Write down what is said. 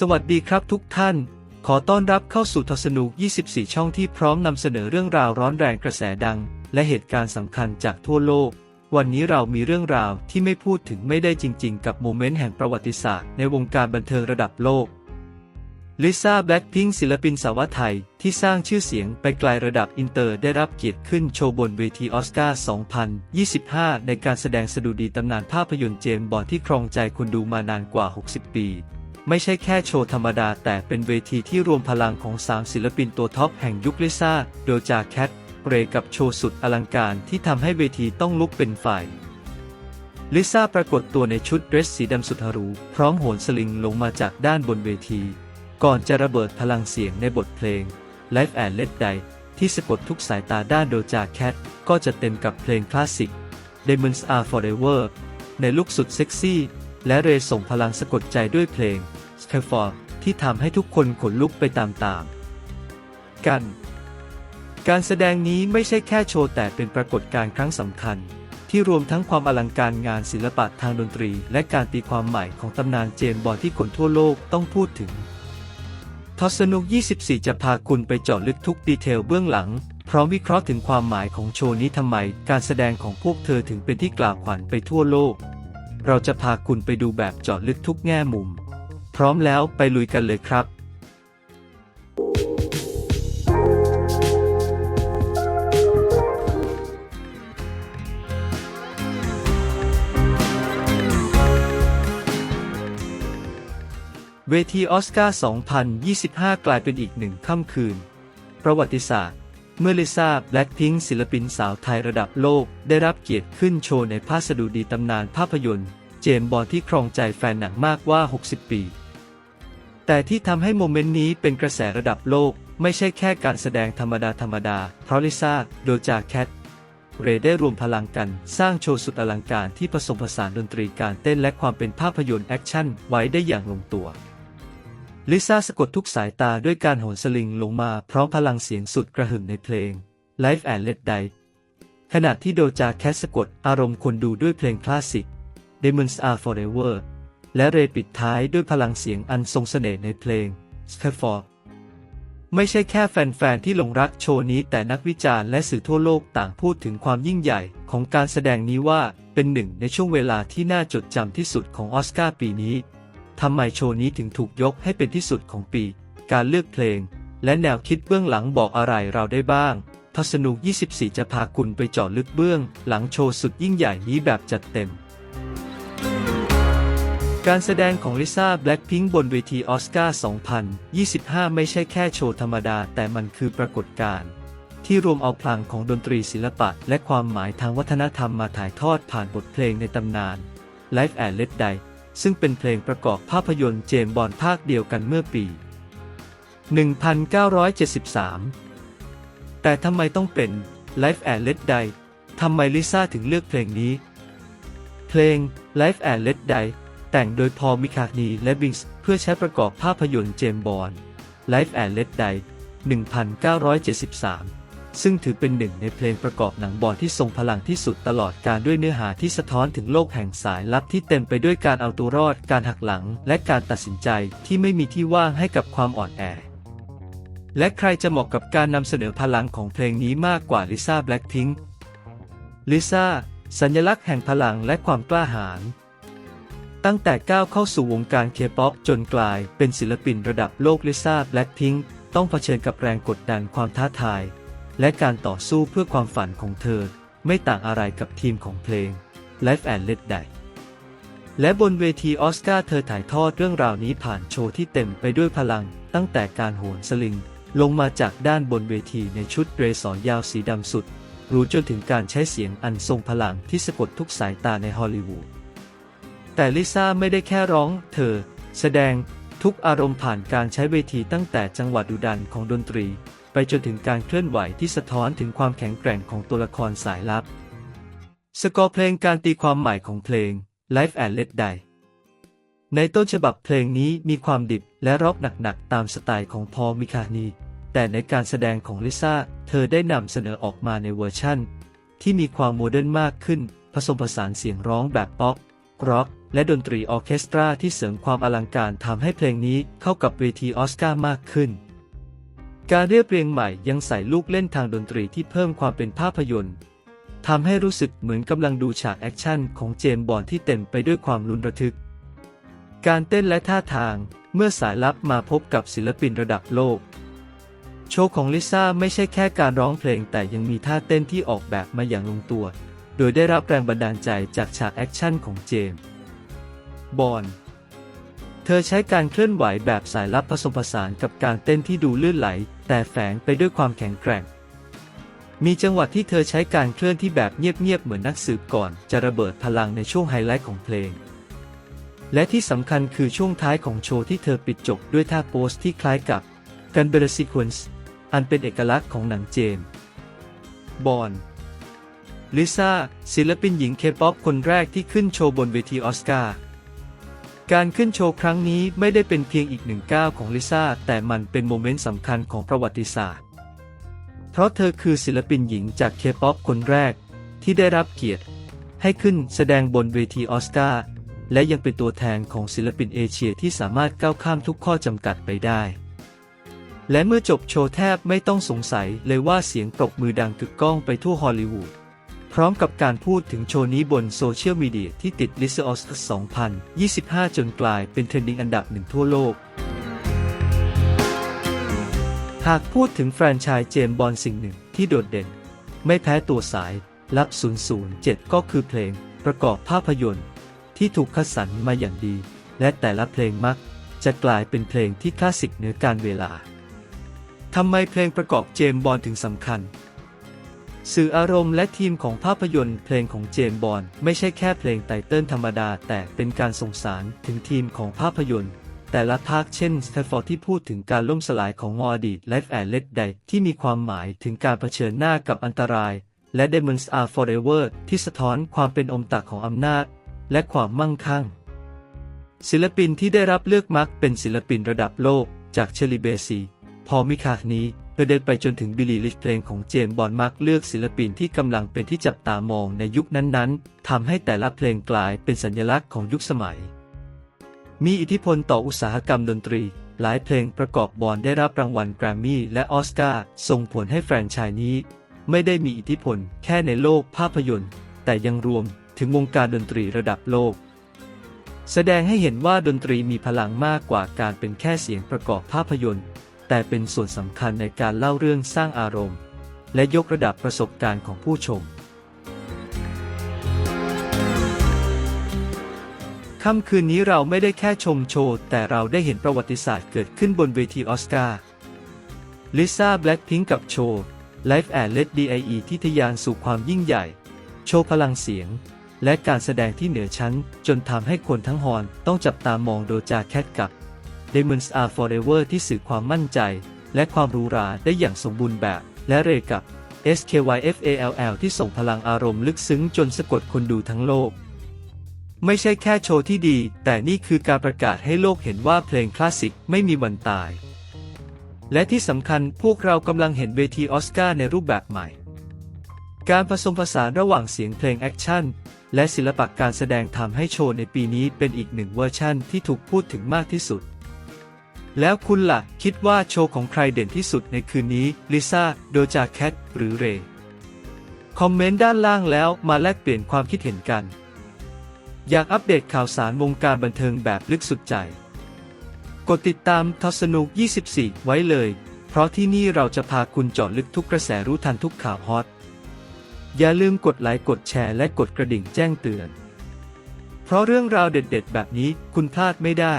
สวัสดีครับทุกท่าน ขอต้อนรับเข้าสู่ทศนุก 24 ช่องที่พร้อมนำเสนอเรื่องราวร้อนแรงกระแสดัง และเหตุการณ์สำคัญจากทั่วโลก วันนี้เรามีเรื่องราวที่ไม่พูดถึงไม่ได้จริง ๆ กับโมเมนต์แห่งประวัติศาสตร์ในวงการบันเทิงระดับโลกลิซ่าแบล็คพิงศิลปินสาวไทย ที่สร้างชื่อเสียงไปไกลระดับอินเตอร์ได้รับเกียรติขึ้นโชว์บนเวทีออสการ์ 2025 ในการแสดงสดุดีตำนานภาพยนตร์เจมส์บอนด์ที่ครองใจคนดูมานานกว่า 60 ปี ไม่ใช่แค่โชว์ธรรมดา แต่เป็นเวทีที่รวมพลังของสามศิลปินตัวท็อปแห่งยุคลิซ่า โดจาแคทเรกับโชว์สุดอลังการที่ทำให้เวทีต้องลุกเป็นไฟลิซ่าปรากฏตัวในชุดเดรสสีดำสุดหรู พร้อมโหนสลิงลงมาจากด้านบนเวที ก่อนจะระเบิดพลังเสียงในบทเพลง Life and Let Die ที่สะกดทุกสายตาด้านโดจาแคทก็จะเต็มกับเพลงคลาสสิก Diamonds Are Forever ในลุคสุดเซ็กซี่ และเรย์ส่งพลังสะกดใจด้วยเพลง s c a f o r ที่ทำให้ทุกคนขนลุกไปตามๆกัน การแสดงนี้ไม่ใช่แค่โชว์แต่เป็นปรากฏการณ์ครั้งสำคัญ ที่รวมทั้งความอลังการงานศิลปะทางดนตรี และการตีความใหม่ของตำนานเจมบอนด์ที่คนทั่วโลกต้องพูดถึงทศนุก 24 จะพาคุณไปเจาะลึกทุกดีเทลเบื้องหลัง พร้อมวิเคราะห์ถึงความหมายของโชว์นี้ทำไม การแสดงของพวกเธอถึงเป็นที่กล่าวขวัญไปทั่วโลก เราจะพาคุณไปดูแบบเจาะลึกทุกแง่มุม พร้อมแล้วไปลุยกันเลยครับ เวทีออสการ์ 2025 กลายเป็นอีกหนึ่งค่ำคืน ประวัติศาสตร์ เมื่อลิซ่าแบล็คพิงศิลปินสาวไทยระดับโลก ได้รับเกียรติขึ้นโชว์ในภาสดุดีตำนานภาพยนตร์ เจมบอนด์ที่ครองใจแฟนหนังมากว่า 60 ปี แต่ที่ทำให้โมเมนต์นี้เป็นกระแสระดับโลก ไม่ใช่แค่การแสดงธรรมดาธรรมดา เพราะลิซ่าโดจาแคทเรย์ได้รวมพลังกันสร้างโชว์สุดอลังการที่ผสมผสานดนตรีการเต้นและความเป็นภาพยนตร์แอคชั่นไว้ได้อย่างลงตัว ลิซ่าสะกดทุกสายตาด้วยการโหนสลิงลงมาพร้อมพลังเสียงสุดกระหึ่มในเพลง Life and Let Die ขณะที่โดจาแคสสะกดอารมณ์คนดูด้วยเพลงคลาสสิก Diamonds Are Forever และเรปิดท้ายด้วยพลังเสียงอันทรงเสน่ห์ในเพลง s c a f o r ไม่ใช่แค่แฟนๆ ที่หลงรักโชว์นี้แต่นักวิจารณ์และสื่อทั่วโลกต่างพูดถึงความยิ่งใหญ่ของการแสดงนี้ว่าเป็นหนึ่งในช่วงเวลาที่น่าจดจำที่สุดของออสการ์ปีนี้ ทำไมโชว์นี้ถึงถูกยกให้เป็นที่สุดของปี การเลือกเพลง และแนวคิดเบื้องหลังบอกอะไรเราได้บ้าง ทัศนุก 24 จะพาคุณไปเจาะลึกเบื้อง หลังโชว์สุดยิ่งใหญ่นี้แบบจัดเต็ม การแสดงของลิซ่าแบล็คพิงค์บนเวทีออสการ์ 2025 ไม่ใช่แค่โชว์ธรรมดา แต่มันคือปรากฏการณ์ที่รวมเอาพลังของดนตรีศิลปะ และความหมายทางวัฒนธรรมมาถ่ายทอดผ่านบทเพลงในตำนาน Life and Let Die ซึ่งเป็นเพลงประกอบภาพยนตร์เจมบอนภาคเดียวกันเมื่อปี 1973 แต่ทำไมต้องเป็น Life and Let Die ทำไมลิซ่าถึงเลือกเพลงนี้ เพลง Life and Let Die แต่งโดยพอมิคานีและบิงส์เพื่อใช้ประกอบภาพยนตร์เจมบอน Life and Let Die 1973 ซึ่งถือเป็นหนึ่งในเพลงประกอบหนังบอนด์ที่ทรงพลังที่สุดตลอดการด้วยเนื้อหาที่สะท้อนถึงโลกแห่งสายลับที่เต็มไปด้วยการเอาตัวรอด การหักหลัง และการตัดสินใจที่ไม่มีที่ว่างให้กับความอ่อนแอ และใครจะเหมาะกับการนำเสนอพลังของเพลงนี้มากกว่าลิซ่าแบล็คพิงค์ลิซ่าสัญลักษณ์แห่งพลังและความกล้าหาญตั้งแต่ก้าวเข้าสู่วงการเคป๊อปจนกลายเป็นศิลปินระดับโลกลิซ่าแบล็คพิงค์ต้องเผชิญกับแรงกดดันความท้าทาย และการต่อสู้เพื่อความฝันของเธอ ไม่ต่างอะไรกับทีมของเพลง Life and Let Die และบนเวทีออสการ์เธอถ่ายทอดเรื่องราวนี้ผ่านโชว์ที่เต็มไปด้วยพลัง ตั้งแต่การโหนสลิง ลงมาจากด้านบนเวทีในชุดเรสอนยาวสีดำสุด รู้จนถึงการใช้เสียงอันทรงพลังที่สะกดทุกสายตาในฮอลลีวูดแต่ลิซ่าไม่ได้แค่ร้อง เธอ แสดงทุกอารมณ์ผ่านการใช้เวทีตั้งแต่จังหวะดุดันของดนตรี ไปจนถึงการเคลื่อนไหวที่สะท้อนถึงความแข็งแกร่งของตัวละครสายลับ สกอร์เพลงการตีความหมายของเพลง Life and Let Die ในต้นฉบับเพลงนี้มีความดิบและร็อกหนักๆ ตามสไตล์ของพอมิคานี แต่ในการแสดงของลิซ่า เธอได้นำเสนอออกมาในเวอร์ชั่น ที่มีความโมเดิร์นมากขึ้น ผสมผสานเสียงร้องแบบป๊อปร็อกและดนตรีออเคสตราที่เสริมความอลังการทำให้เพลงนี้เข้ากับเวทีออสการ์มากขึ้น การเรียบเรียงใหม่ยังใส่ลูกเล่นทางดนตรีที่เพิ่มความเป็นภาพยนตร์ทำให้รู้สึกเหมือนกำลังดูฉากแอคชั่นของเจมบอนที่เต็มไปด้วยความลุ้นระทึก การเต้นและท่าทางเมื่อสายลับมาพบกับศิลปินระดับโลก โชว์ของลิซ่าไม่ใช่แค่การร้องเพลงแต่ยังมีท่าเต้นที่ออกแบบมาอย่างลงตัว โดยได้รับแรงบันดาลใจจากฉากแอคชั่นของเจมบอนด์ เธอใช้การเคลื่อนไหวแบบสายลับผสมผสานกับการเต้นที่ดูลื่นไหล แต่แฝงไปด้วยความแข็งแกร่ง มีจังหวะที่เธอใช้การเคลื่อนที่แบบเงียบๆเหมือนนักสืบก่อน จะระเบิดพลังในช่วงไฮไลท์ของเพลง และที่สำคัญคือช่วงท้ายของโชว์ที่เธอปิดจบด้วยท่าโพสที่คล้ายกับกันเบรซีควนส์อันเป็นเอกลักษณ์ของหนังเจมส์บอนลิซ่าศิลปินหญิงเคป๊อปคนแรกที่ขึ้นโชว์บนเวทีออสการ์ การขึ้นโชว์ครั้งนี้ไม่ได้เป็นเพียงอีกหนึ่งก้าวของลิซ่าแต่มันเป็นโมเมนต์สำคัญของประวัติศาสตร์ เพราะเธอคือศิลปินหญิงจากเคป๊อปคนแรก ที่ได้รับเกียรติ ให้ขึ้นแสดงบนเวทีออสการ์และยังเป็นตัวแทนของศิลปินเอเชียที่สามารถก้าวข้ามทุกข้อจำกัดไปได้ และเมื่อจบโชว์แทบไม่ต้องสงสัยเลยว่าเสียงปรบมือดังกึกก้องไปทั่วฮอลลีวูด พร้อมกับการพูดถึงโชว์นี้บนโซเชียลมีเดียที่ติดลิสต์ออส2025 จนกลายเป็นเทรนดิ้งอันดับหนึ่งทั่วโลก หากพูดถึงแฟรนไชส์เจมบอลสิ่งหนึ่งที่โดดเด่น ไม่แพ้ตัวสายลับ 007 ก็คือเพลงประกอบภาพยนตร์ ที่ถูกคัดสรรมาอย่างดี และแต่ละเพลงมัก จะกลายเป็นเพลงที่คลาสสิกเหนือการเวลาทำไมเพลงประกอบเจมบอลถึงสำคัญ สื่ออารมณ์และทีมของภาพยนตร์เพลงของเจมบอนไม่ใช่แค่เพลงไตเติลธรรมดา แต่เป็นการส่งสารถึงทีมของภาพยนตร์ แต่ละภาคเช่นสเตฟอร์ที่พูดถึงการล่มสลายของอดีตและแอนเลดไดที่มีความหมายถึงการเผชิญหน้ากับอันตราย และ Demons Are Forever ที่สะท้อนความเป็นอมตะของอำนาจ และความมั่งคั่ง ศิลปินที่ได้รับเลือกมักเป็นศิลปินระดับโลก จากเชลิเบซีพอมิคานี้ ประเดินไปจนถึงบิลลี่ลิชเพลงของเจมส์บอนด์มักเลือกศิลปินที่กำลังเป็นที่จับตามองในยุคนั้นๆทำให้แต่ละเพลงกลายเป็นสัญลักษณ์ของยุคสมัย มีอิทธิพลต่ออุตสาหกรรมดนตรี หลายเพลงประกอบบอนได้รับรางวัลแกรมมี่และออสการ์ส่งผลให้แฟรนไชส์นี้ ไม่ได้มีอิทธิพลแค่ในโลกภาพยนตร์ แต่ยังรวมถึงวงการดนตรีระดับโลก แสดงให้เห็นว่าดนตรีมีพลังมากกว่าการเป็นแค่เสียงประกอบภาพยนตร์ แต่เป็นส่วนสำคัญในการเล่าเรื่องสร้างอารมณ์ และยกระดับประสบการณ์ของผู้ชม ค่ำคืนนี้เราไม่ได้แค่ชมโชว์ แต่เราได้เห็นประวัติศาสตร์เกิดขึ้นบนเวทีออสการ์ลิซ่าแบล็คพิงกับโชว์ Life and Let Die ที่ทะยานสู่ความยิ่งใหญ่ โชว์พลังเสียง และการแสดงที่เหนือชั้น จนทำให้คนทั้งฮอนต้องจับตามองโดจาแคทกับ Demons Are Forever ที่สื่อความมั่นใจ และความรูราได้อย่างสมบูรณ์แบบ และเรกับ SKYFALL ที่ส่งพลังอารมณ์ลึกซึ้งจนสะกดคนดูทั้งโลก ไม่ใช่แค่โชว์ที่ดี แต่นี่คือการประกาศให้โลกเห็นว่าเพลงคลาสสิกไม่มีวันตาย และที่สำคัญพวกเรากำลังเห็นเวทีออสการ์ในรูปแบบใหม่ การผสมผสานระหว่างเสียงเพลงแอคชั่นและศิลปะการแสดงทำให้โชว์ในปีนี้เป็นอีกหนึ่งเวอร์ชั่นที่ถูกพูดถึงมากที่สุด แล้วคุณล่ะ คิดว่าโชว์ของใครเด่นที่สุดในคืนนี้ ลิซ่า โดจาแคท หรือเรย์คอมเมนต์ด้านล่างแล้วมาแลกเปลี่ยนความคิดเห็นกัน อยากอัปเดตข่าวสารวงการบันเทิงแบบลึกสุดใจ กดติดตามทศนุก 24 ไว้เลย เพราะที่นี่เราจะพาคุณเจาะลึกทุกกระแสรู้ทันทุกข่าวฮอต อย่าลืมกดไลค์ กดแชร์และกดกระดิ่งแจ้งเตือน เพราะเรื่องราวเด็ด ๆ แบบนี้คุณพลาดไม่ได้